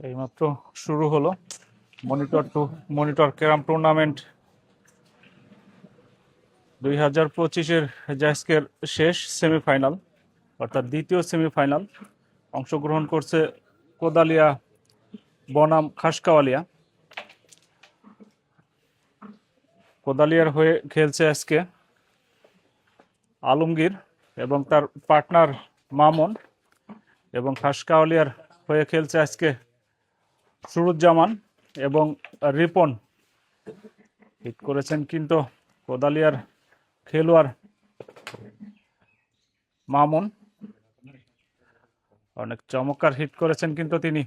এইমাত্র শুরু হলো monitor two, monitor carrom tournament. দুই হাজার পঁচিশের জাস্কের শেষ সেমিফাইনাল, অর্থাৎ দ্বিতীয় সেমিফাইনাল, অংশগ্রহণ করছে কোদালিয়া বনাম খাসকাওয়ালিয়া। কোদালিয়ার হয়ে খেলছে আজকে আলমগীর। এবং তার পার্টনার মামুন এবং খাসকাওয়ালিয়ার হয়ে খেলছে আজকে সুরুজ্জামান এবং রিপন। হিট করেছেন কিন্তু কোদালিয়ার খেলোয়াড় মামুন। অনেক চমৎকার হিট করেছেন কিন্তু তিনি।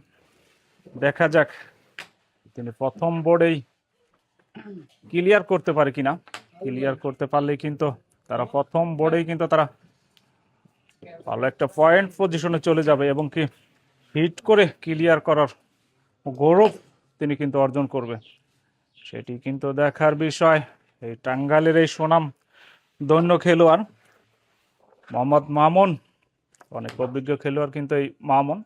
দেখা যাক তিনি প্রথম বোর্ডেই ক্লিয়ার করতে পারে কিনা। ক্লিয়ার করতে পারলেই কিন্তু তারা প্রথম বোর্ডেই কিন্তু তারা ভালো একটা পয়েন্ট পজিশনে চলে যাবে এবং কি হিট করে ক্লিয়ার করার গৌরব তিনি কিন্তু অর্জন করবে। সেটি কিন্তু দেখার বিষয়, এই টাঙ্গাইলের এই সুনাম দৈন্য খেলোয়াড় মোহাম্মদ মামুন। অনেক অভিজ্ঞ খেলোয়াড় কিন্তু এই মামুন।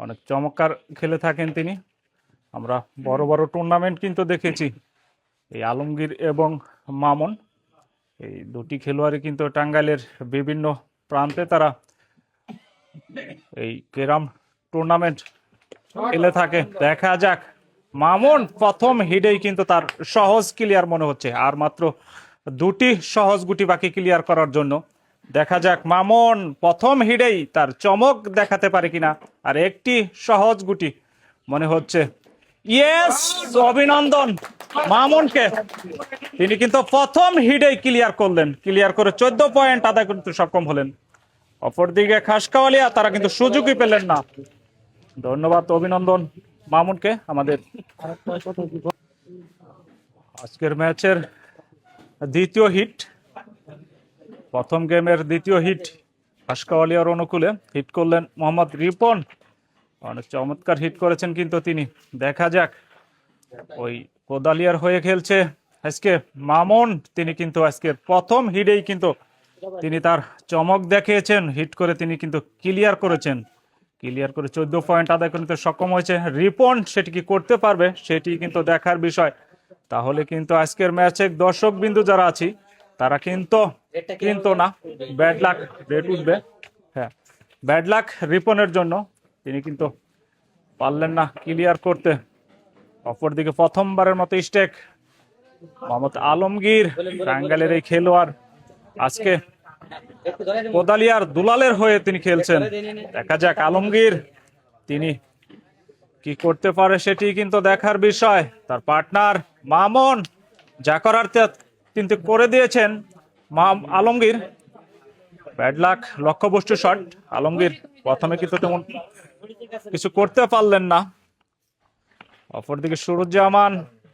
অনেক চমৎকার খেলে থাকেন তিনি। আমরা বড় বড় টুর্নামেন্ট কিন্তু দেখেছি। এই আলমগীর এবং মামুন, এই দুটি খেলোয়াড়ই কিন্তু টাঙ্গাইলের বিভিন্ন প্রান্তে তারা এই কেরাম টুর্নামেন্ট খেলে থাকে। দেখা যাক। মামুন প্রথম হিডেই কিন্তু তার সহজ ক্লিয়ার মনে হচ্ছে। আর মাত্র দুটি সহজ গুটি বাকি ক্লিয়ার করার জন্য। দেখা যাক মামুন প্রথম হিডেই তার চমক দেখাতে পারে কিনা। আর একটি সহজ গুটি মনে হচ্ছে। ইয়েস অভিনন্দন মামুনকে। তিনি কিন্তু প্রথম হিডেই ক্লিয়ার করলেন। ক্লিয়ার করে চোদ্দ পয়েন্ট আদায় করতে সক্ষম হলেন। অপরদিকে খাসকাওয়ালিয়া, তারা কিন্তু সুযোগই পেলেন না। ধন্যবাদ, অভিনন্দন মামুনকে, আমাদের। আজকের ম্যাচের দ্বিতীয় হিট, প্রথম গেমের দ্বিতীয় হিট, খাসকাওয়ালিয়ার অনুকূলে হিট করলেন মোহাম্মদ রিপন। অনেক চমৎকার হিট করেছেন কিন্তু তিনি। দেখা যাক, ওই কোদালিয়ার হয়ে খেলছে আজকে মামুন। তিনি কিন্তু আজকে প্রথম হিটেই কিন্তু তিনি তার চমক দেখিয়েছেন, হিট করে তিনি কিন্তু ক্লিয়ার করেছেন। ক্লিয়ার করে চোদ্দ পয়েন্ট আদায় করতে সক্ষম হয়েছে। রিপন, সেটি কি করতে পারবে, সেটি কিন্তু দেখার বিষয়। তাহলে কিন্তু আজকের ম্যাচে দর্শক বিন্দু যারা আছি, তারা কিন্তু কিন্তু না ব্যাড লাক রেট উঠবে। হ্যাঁ ব্যাড লাক রিপনের জন্য। তিনি কিন্তু পারলেন না ক্লিয়ার করতে। অপরদিকে প্রথমবারের মতো স্টেক, মোহাম্মদ আলমগীর টাঙ্গাইলের এই খেলোয়াড়। আজকে কোদালিয়ার দুলালের হয়ে তিনি খেলছেন। দেখা যাক আলমগীর তিনি কি করতে পারে সেটি কিন্তু দেখার বিষয়। তার পার্টনার মামন যা করার কিন্তু করে দিয়েছেন মাম আলমগীর। ব্যাড লাক, লক্ষ্যবস্তু শট। আলমগীর প্রথমে কিন্তু তেমন কিছু করতে পারলেন না। অপরদিকে সুরুজ্জামান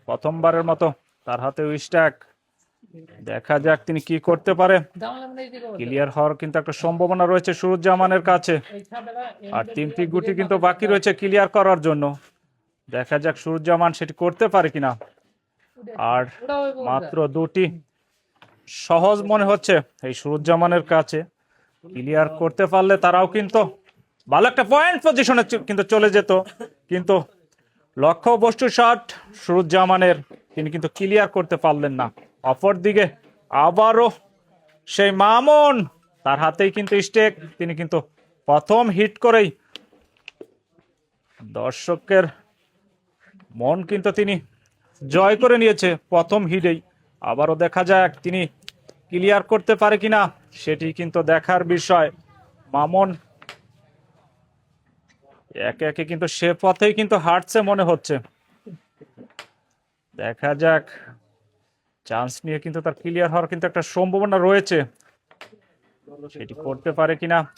প্রথমবারের মতো তার হাতে স্ট্যাক দেখা যাক তিনি কি করতে পারে। ক্লিয়ার হওয়ার কিন্তু একটা সম্ভাবনা রয়েছে সুরুজ্জামানের কাছে। আর তিনটি গুটি কিন্তু বাকি রয়েছে ক্লিয়ার করার জন্য। দেখা যাক সুরুজ্জামান সেটি করতে পারে কিনা। আর মাত্র দুটি। সহজ মনে হচ্ছে এই সুরুজ্জামানের কাছে। ক্লিয়ার করতে পারলে তারাও কিন্তু ভালো একটা পয়েন্ট পজিশনে কিন্তু চলে যেত। কিন্তু লক্ষ্য বস্তু শট সুরুজ্জামানের তিনি কিন্তু ক্লিয়ার করতে পারলেন না। অপর দিকে আবারও সেই মামুন, তার হাতেই কিন্তু স্টেক তিনি কিন্তু প্রথম হিট করেই দর্শকের মন কিন্তু তিনি জয় করে নিয়েছে প্রথম হিটেই আবারও দেখা যাক তিনি ক্লিয়ার করতে পারে কিনা, সেটি কিন্তু দেখার বিষয়। মামুন একে একে কিন্তু সে পথেই কিন্তু হাঁটছে মনে হচ্ছে। দেখা যাক। চান্স নিয়ে কিন্তু তার ক্লিয়ার হওয়ার কিন্তু একটা সম্ভাবনা রয়েছে। সেটি করতে পারে কিনা?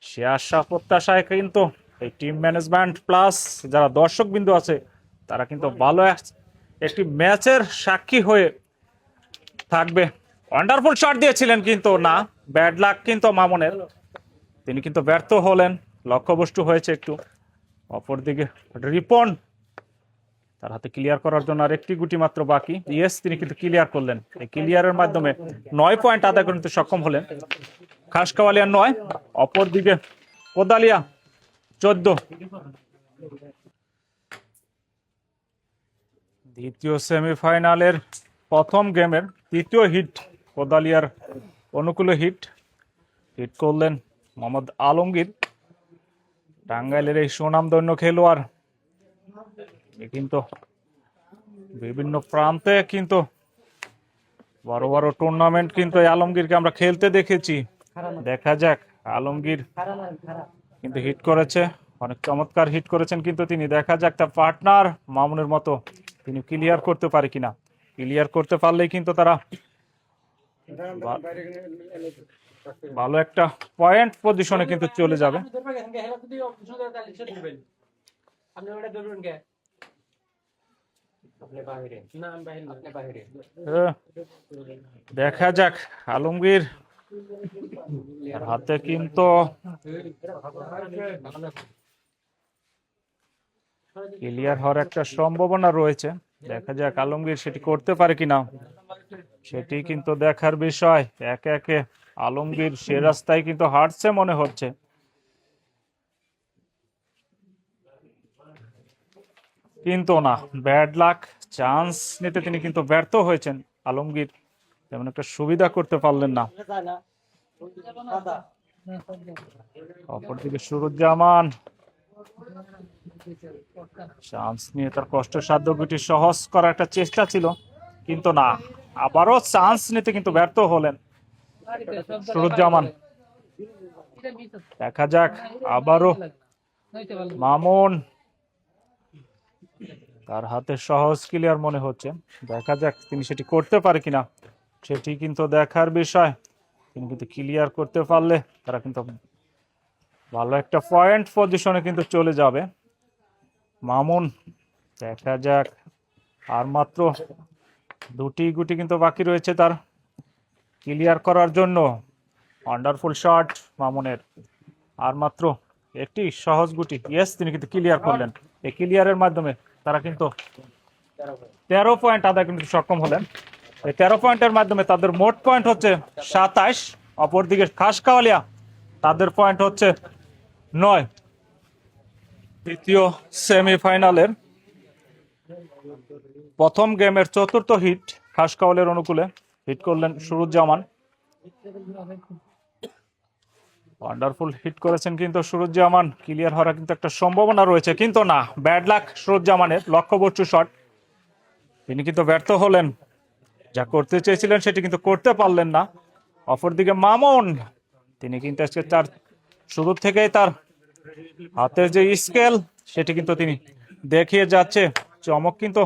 সে আশা প্রত্যাশায় কিন্তু এই টিম ম্যানেজমেন্ট প্লাস যারা দর্শক বিন্দু আছে, তারা কিন্তু ভালো এক- একটি ম্যাচের সাক্ষী হয়ে থাকবে। ওয়ান্ডারফুল শট দিয়েছিলেন কিন্তু না ব্যাড লাক কিন্তু মামনের। তিনি কিন্তু ব্যর্থ হলেন লক্ষ্যবস্তু হয়েছে একটু। অপরদিকে রিপন তার হাতে ক্লিয়ার করার জন্য আর একটি গুটি মাত্র বাকি। ইয়েস তিনি কিন্তু ক্লিয়ার করলেন। এই ক্লিয়ারের মাধ্যমে নয় পয়েন্ট আদায় করতে সক্ষম হলেন। খাসকাওয়ালিয়া নয়, অপরদিকে কোদালিয়া চোদ্দ। দ্বিতীয় সেমিফাইনালের প্রথম গেমের তৃতীয় হিট কোদালিয়ার অনুকূল হিট হিট করলেন মোহাম্মদ আলমগীর। টাঙ্গাইলের এই সুনামধন্য খেলোয়াড় কিন্তু বিভিন্ন প্রান্তে কিন্তু বড় বড় টুর্নামেন্ট কিন্তু আলমগীরকে আমরা খেলতে দেখেছি। দেখা যাক, আলমগীর কিন্তু হিট করেছে, অনেক চমৎকার হিট করেছেন কিন্তু তিনি। দেখা যাক তার পার্টনার মামুনের মতো তিনি ক্লিয়ার করতে পারে কিনা। ক্লিয়ার করতে পারলেই কিন্তু তারা ভালো একটা পয়েন্ট পজিশনে কিন্তু চলে যাবে। আপনি ওটা কে আপনি বাইরে না আমি বাইরে আপনি বাইরে আহ, দেখা যাক আলমগীর। হাতে কিন্তু ক্লিয়ার হওয়ার একটা সম্ভাবনা রয়েছে। দেখা যাক আলমগীর সেটি করতে পারে কিনা। সেটি কিন্তু দেখার বিষয়। একে একে আলমগীর সে রাস্তায় কিন্তু হাঁটছে মনে হচ্ছে। কিন্তু না ব্যাড লাক চান্স নিতে তিনি কিন্তু ব্যর্থ হয়েছেন। আলমগীর তেমন একটা সুবিধা করতে পারলেন না। অপরদিকে সুরুজ্জামান চান্স নিয়ে তার কষ্টসাধ্য গুটি সহজ করার একটা চেষ্টা ছিল, কিন্তু না, আবারও চান্স নিতে কিন্তু ব্যর্থ হলেন। সুরুজ্জামান, দেখা যাক, আবারও মামুন তার হাতে সহজ ক্লিয়ার মনে হচ্ছে। দেখা যাক তিনি সেটি করতে পারে কিনা। সেটি কিন্তু দেখার বিষয়। তিনি কিন্তু ক্লিয়ার করতে পারলে তারা কিন্তু ভালো একটা পয়েন্ট পজিশনে কিন্তু চলে যাবে। মামুন, দেখা যাক। আর মাত্র দুটি গুটি কিন্তু বাকি রয়েছে তার। ক্লিয়ার করার জন্য ওয়ান্ডারফুল শট মামুনের। আর মাত্র একটি সহজ গুটি। ইয়েস তিনি কিন্তু ক্লিয়ার করলেন। এই ক্লিয়ারের মাধ্যমে তারা কিন্তু তেরো পয়েন্ট আদায় কিন্তু সক্ষম হলেন। এই তেরো পয়েন্টের মাধ্যমে তাদের মোট পয়েন্ট হচ্ছে সাতাশ অপরদিকে খাসকাওয়ালিয়া, তাদের পয়েন্ট হচ্ছে নয়। দ্বিতীয় সেমিফাইনালের প্রথম গেমের চতুর্থ হিট খাসকাওয়ালের অনুকূলে হিট করলেন সুরুজ্জামান। ওয়ান্ডারফুল হিট করেছেন কিন্তু সুরুজ্জামান। ক্লিয়ার হওয়ার কিন্তু একটা সম্ভাবনা রয়েছে, কিন্তু না। ব্যাড লাক সুরুজ্জামানের, লক্ষ্যবর্তু শট। তিনি কিন্তু ব্যর্থ হলেন। যা করতে চেয়েছিলেন সেটি কিন্তু করতে পারলেন না। অপরদিকে মামুন, তিনি কিন্তু আজকে তার শুরু থেকেই তার হাতের যে স্কেল, সেটি কিন্তু তিনি দেখিয়ে যাচ্ছে। চমক কিন্তু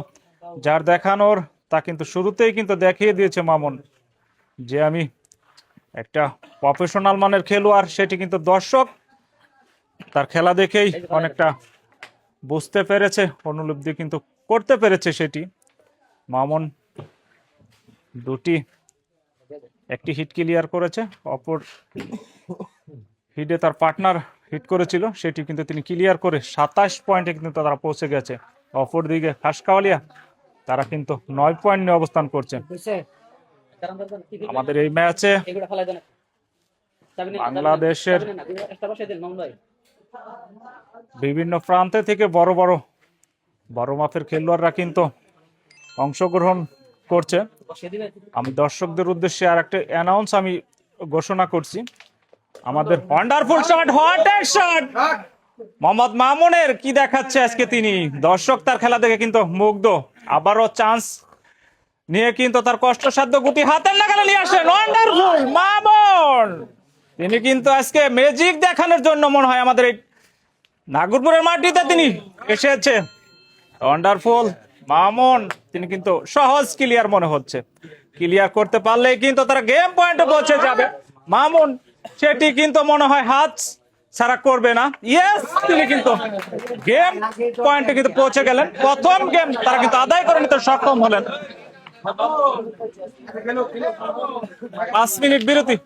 যার দেখানোর, তা কিন্তু শুরুতেই কিন্তু দেখিয়ে দিয়েছে মামুন। যে আমি একটা প্রফেশনাল মানের খেলোয়াড়, সেটি কিন্তু দর্শক। তার খেলা দেখেই অনেকটা বুঝতে পেরেছে অনুলব্ধি কিন্তু করতে পেরেছে সেটি। মামুন দুটি, একটি হিট ক্লিয়ার করেছে, অপর হিটে তার পার্টনার হিট করেছিল সেটি কিন্তু তিনি ক্লিয়ার করে সাতাশ পয়েন্টে কিন্তু তারা পৌঁছে গেছে। অপর দিকে খাসকাওয়ালিয়া, তারা কিন্তু নয় পয়েন্ট নিয়ে অবস্থান করছে। আমাদের এই ম্যাচে বাংলাদেশের বিভিন্ন প্রান্তে থেকে বড় বড় বড় মাপের খেলোয়াড়রা কিন্তু অংশগ্রহণ করছে। আমি দর্শকদের উদ্দেশ্যে আর একটা অ্যানাউন্স আমি ঘোষণা করছি। আমাদের wonderful shot what a shot Mohammad মামুনের কি দেখাচ্ছে আজকে তিনি? দর্শক তার খেলা দেখে কিন্তু মুগ্ধ। আবারও চান্স নিয়ে কিন্তু তার কষ্টসাধ্য গুটি হাতের লাগালে নিয়ে আসেন। ওয়ান্ডারফুল মামুন তিনি কিন্তু আজকে ম্যাজিক দেখানোর জন্য মনে হয় আমাদের এই নাগরপুরের মাটিতে তিনি এসেছে ওয়ান্ডারফুল মামুন তিনি কিন্তু সহজ ক্লিয়ার মনে হচ্ছে। ক্লিয়ার করতে পারলেই কিন্তু তারা গেম পয়েন্টে পৌঁছে যাবে। মামুন সেটি কিন্তু মনে হয় হাত ছাড়া করবে না। ইয়েস তিনি কিন্তু গেম পয়েন্টে কিন্তু পৌঁছে গেলেন। প্রথম গেম তারা কিন্তু আদায় করে নিতে সক্ষম হলেন। পাঁচ মিনিট বিরতি।